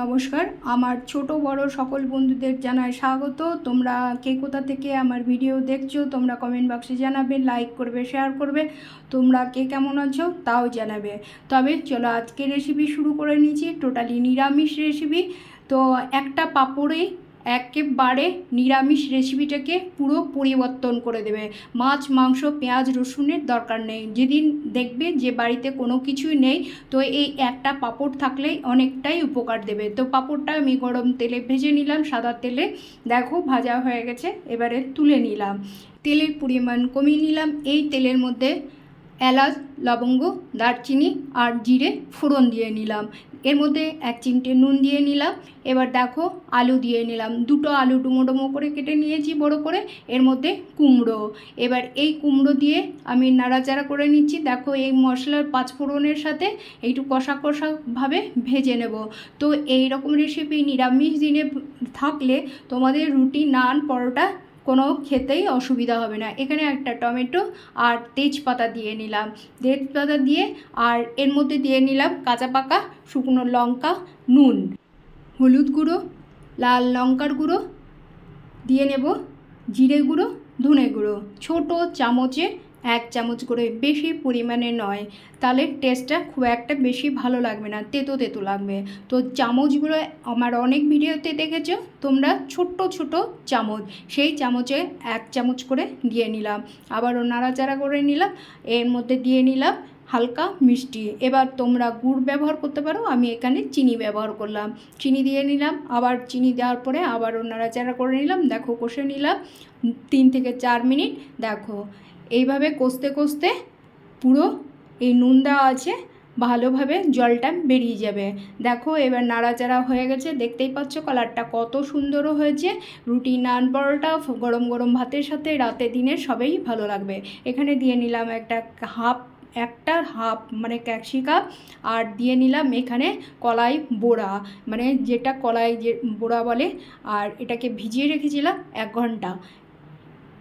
নমস্কার। আমার ছোট বড় সকল বন্ধুদের জানায় স্বাগত। তোমরা কে কোথা থেকে আমার ভিডিও দেখছ, তোমরা কমেন্ট বক্সে জানাবে লাইক করবে শেয়ার করবে। তোমরা কে কেমন আছো, তাও জানাবে। তবে চলো আজকে রেসিপি শুরু করে নিয়েছি টোটালি নিরামিষ রেসিপি তো একটা পাঁপড়েই একেবারে নিরামিষ রেসিপিটাকে পুরো পরিবর্তন করে দেবে। মাছ, মাংস, পেঁয়াজ, রসুনের দরকার নেই। যেদিন দেখবে যে বাড়িতে কোনো কিছুই নেই, তো এই একটা পাঁপড় থাকলেই অনেকটাই উপকার দেবে। তো পাঁপড়টা আমি গরম তেলে ভেজে নিলাম সাদা তেলে। দেখো ভাজা হয়ে গেছে, এবারে তুলে নিলাম। তেলের পরিমাণ কমিয়ে নিলাম। এই তেলের মধ্যে এলাচ, লবঙ্গ, দারচিনি আর জিরে ফোড়ন দিয়ে নিলাম। এর মধ্যে এক চিমটে নুন দিয়ে নিলাম। এবার দেখো আলু দিয়ে নিলাম। দুটো আলু ডুমো করে কেটে নিয়েছি বড় করে। এর মধ্যে কুমড়ো। এবার এই কুমড়ো দিয়ে আমি নাড়াচাড়া করে নিচ্ছি। দেখো এই মশলার পাঁচফোড়নের সাথে একটু কষা কষাভাবে ভেজে নেব। তো এই রকম রেসিপি নিরামিষ দিনে থাকলে তোমাদের রুটি, নান, পরোটা কোনো খেতেই অসুবিধা হবে না। এখানে একটা টমেটো আর তেজপাতা দিয়ে নিলাম। তেজপাতা দিয়ে আর এর মধ্যে দিয়ে নিলাম কাঁচা পাকা শুকনো লঙ্কা, নুন, হলুদ গুঁড়ো, লাল লঙ্কার গুঁড়ো, দিয়ে নেব জিরে গুঁড়ো, ধনে গুঁড়ো। ছোটো চামচে এক চামচ করে বেশি পরিমাণে নয়। তাহলে টেস্টটা খুব একটা বেশি ভালো লাগবে না, তেতো তেতো লাগবে। তো চামচগুলো আমার অনেক ভিডিওতে দেখেছ, তোমরা ছোট্ট ছোট চামচ, সেই চামচে এক চামচ করে দিয়ে নিলাম। আবারও নাড়াচাড়া করে নিলাম, এর মধ্যে দিয়ে নিলাম হালকা মিষ্টি। এবার তোমরা গুড় ব্যবহার করতে পারো, আমি এখানে চিনি ব্যবহার করলাম। চিনি দিয়ে নিলাম, আবার চিনি দেওয়ার পরে আবারও নাড়াচাড়া করে নিলাম, দেখো কষে নিলাম, তিন থেকে চার মিনিট, দেখো। এইভাবে কষতে কষতে পুরো এই নুন দেওয়া আছে, ভালোভাবে জলটা বেরিয়ে যাবে। দেখো এবার নাড়াচাড়া হয়ে গেছে, দেখতেই পাচ্ছ কালারটা কত সুন্দরও হয়েছে। রুটি নান পরোটা, গরম গরম ভাতের সাথে রাতে দিনে সবেই ভালো লাগবে। এখানে দিয়ে নিলাম একটা হাফ একটা হাফ মানে ক্যাপসিকাম আর দিয়ে নিলাম এখানে কলাই বোড়া। মানে যেটা কলাই যে, বোড়া বলে, আর এটাকে ভিজিয়ে রেখেছিলাম এক ঘণ্টা।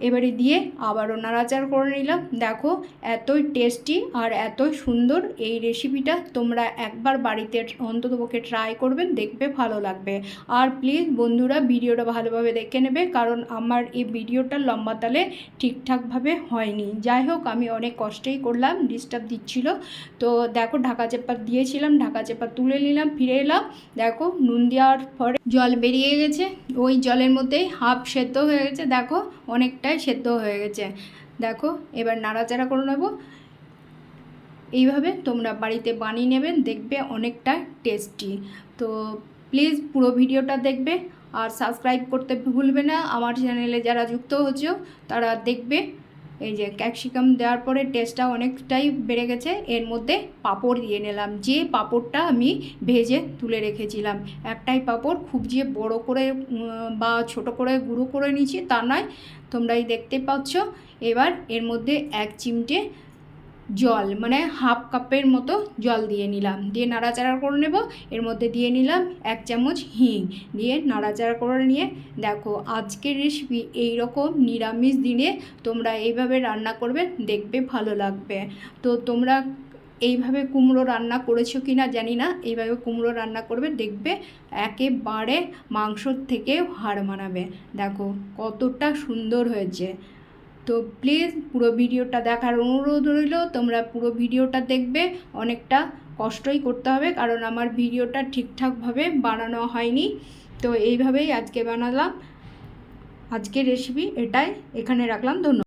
এবারে দিয়ে আবারও নাড়াচাড়া করে নিলাম। দেখো, এতই টেস্টি আর এতই সুন্দর এই রেসিপিটা তোমরা একবার বাড়িতে অন্ততপক্ষে ট্রাই করবেন দেখবে ভালো লাগবে। আর প্লিজ বন্ধুরা, ভিডিওটা ভালোভাবে দেখে নেবে, কারণ আমার এই ভিডিওটা লম্বা তালে ঠিকঠাকভাবে হয়নি। যাই হোক, আমি অনেক কষ্টেই করলাম ডিস্টার্ব দিচ্ছিল। তো দেখো, ঢাকা চেপা দিয়েছিলাম, ঢাকা চেপা তুলে নিলাম, ফিরে এলাম। দেখো, নুন দেওয়ার পরে জল বেরিয়ে গেছে। ওই জলের মধ্যেই হাফ সেদ্ধ হয়ে গেছে। দেখো অনেকটাই সেদ্ধ হয়ে গেছে। দেখো, এবার নাড়াচাড়া করে নেব। এইভাবে তোমরা বাড়িতে বানিয়ে নেবেন দেখবে অনেকটা টেস্টি। তো প্লিজ পুরো ভিডিওটা দেখবে আর সাবস্ক্রাইব করতে ভুলবে না। আমার চ্যানেলে যারা যুক্ত হচ্ছে, তারা দেখবে। এই যে ক্যাপসিকাম দেওয়ার পরে টেস্টটা অনেকটাই বেড়ে গেছে। এর মধ্যে পাঁপড় দিয়ে নিলাম। যে পাঁপড়টা আমি ভেজে তুলে রেখেছিলাম, একটাই পাঁপড় খুব যে বড় করে বা ছোট করে, গুঁড়ো করে নিয়েছি তা নয়। তোমরাই দেখতে পাচ্ছ। এবার এর মধ্যে এক চিমটে জল মানে হাফ কাপের মতো জল দিয়ে নিলাম। দিয়ে নাড়াচাড়া করে নেব। এর মধ্যে দিয়ে নিলাম এক চামচ হিং। দিয়ে নাড়াচাড়া করে নিয়ে, দেখো আজকের রেসিপি এই রকম নিরামিষ দিনে তোমরা এইভাবে রান্না করবে, দেখবে ভালো লাগবে। তো তোমরা এইভাবে কুমড়ো রান্না করেছ কি না জানি না, এইভাবে কুমড়ো রান্না করবে, দেখবে একেবারে মাংসর থেকে হাড় মানাবে। দেখো কতটা সুন্দর হয়েছে। তো প্লিজ পুরো ভিডিওটা দেখার অনুরোধ রইল। তোমরা পুরো ভিডিওটা দেখবে, অনেকটা কষ্টই করতে হবে, কারণ আমার ভিডিওটা ঠিকঠাকভাবে বানানো হয়নি। তো এইভাবেই আজকে বানালাম। আজকের রেসিপি এটাই। এখানে রাখলাম, ধন্যবাদ।